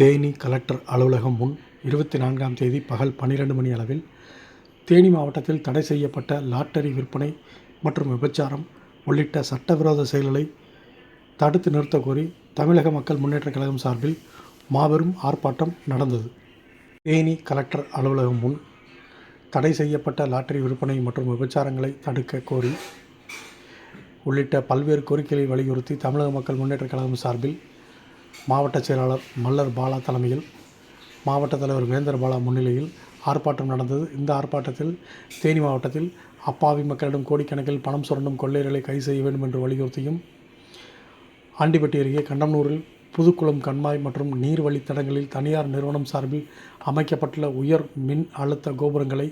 Theni collector அலுவலகம் முன் இருபத்தி நான்காம் தேதி பகல் பன்னிரண்டு மணி அளவில் தேனி மாவட்டத்தில் தடை செய்யப்பட்ட லாட்டரி விற்பனை மற்றும் விபச்சாரம் உள்ளிட்ட சட்டவிரோத செயல்களை தடுத்து நிறுத்தக் கோரி தமிழக மக்கள் முன்னேற்றக் கழகம் சார்பில் மாபெரும் ஆர்ப்பாட்டம் நடந்தது. தேனி கலெக்டர் அலுவலகம் முன் தடை செய்யப்பட்ட லாட்டரி விற்பனை மற்றும் விபச்சாரங்களை தடுக்க கோரி உள்ளிட்ட பல்வேறு கோரிக்கைகளை வலியுறுத்தி தமிழக மக்கள் முன்னேற்றக் கழகம் சார்பில் மாவட்ட செயலாளர் மல்லர் பாலா தலைமையில் மாவட்ட தலைவர் வேந்தர் பாலா முன்னிலையில் ஆர்ப்பாட்டம் நடந்தது. இந்த ஆர்ப்பாட்டத்தில் தேனி மாவட்டத்தில் அப்பாவி மக்களிடம் கோடிக்கணக்கில் பணம் சுரண்டும் கொள்ளையர்களை கைது செய்ய வேண்டும் என்று வலியுறுத்தியும் ஆண்டிப்பட்டி அருகே கண்டம்னூரில் புதுக்குளம் கண்மாய் மற்றும் நீர் வழித்தடங்களில் தனியார் நிறுவனம் சார்பில் அமைக்கப்பட்டுள்ள உயர் மின் அழுத்த கோபுரங்களை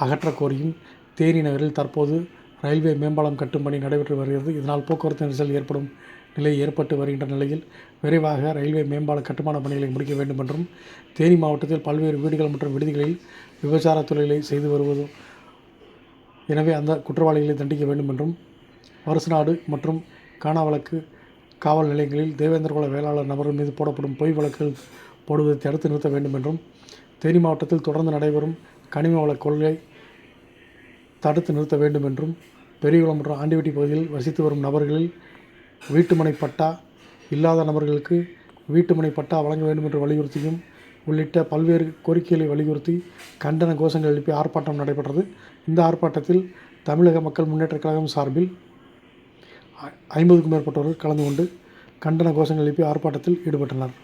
அகற்றக் கோரியும் தேனி நகரில் தற்போது ரயில்வே மேம்பாலம் கட்டும் பணி நடைபெற்று வருகிறது. இதனால் போக்குவரத்து நெரிசல் ஏற்படும் நிலை ஏற்பட்டு வருகின்ற நிலையில் விரைவாக ரயில்வே மேம்பால கட்டுமான பணிகளை முடிக்க வேண்டும் என்றும் தேனி மாவட்டத்தில் பல்வேறு வீடுகள் மற்றும் விடுதிகளில் விபச்சார தொழிலை செய்து வருவது எனவே அந்த குற்றவாளிகளை தண்டிக்க வேண்டும் என்றும் வருசநாடு மற்றும் கானா வழக்கு காவல் நிலையங்களில் தேவேந்திரகுல வேளாளர் நபர்கள் மீது போடப்படும் பொய் வழக்குகள் போடுவதை தடுத்து நிறுத்த வேண்டும் என்றும் தேனி மாவட்டத்தில் தொடர்ந்து நடைபெறும் கனிம வள கொள்கை தடுத்து நிறுத்த வேண்டும் என்றும் பெரியகுளம் மற்றும் ஆண்டிவட்டி பகுதியில் வசித்து வரும் நபர்களில் வீட்டுமனை பட்டா இல்லாத நபர்களுக்கு வீட்டுமனை பட்டா வழங்க வேண்டும் என்று வலியுறுத்தியும் உள்ளிட்ட பல்வேறு கோரிக்கைகளை வலியுறுத்தி கண்டன கோஷங்கள் எழுப்பி ஆர்ப்பாட்டம் நடைபெற்றது. இந்த ஆர்ப்பாட்டத்தில் தமிழக மக்கள் முன்னேற்ற கழகம் சார்பில் ஐம்பதுக்கும் மேற்பட்டவர்கள் கலந்து கொண்டு கண்டன கோஷங்கள் எழுப்பி ஆர்ப்பாட்டத்தில் ஈடுபட்டனர்.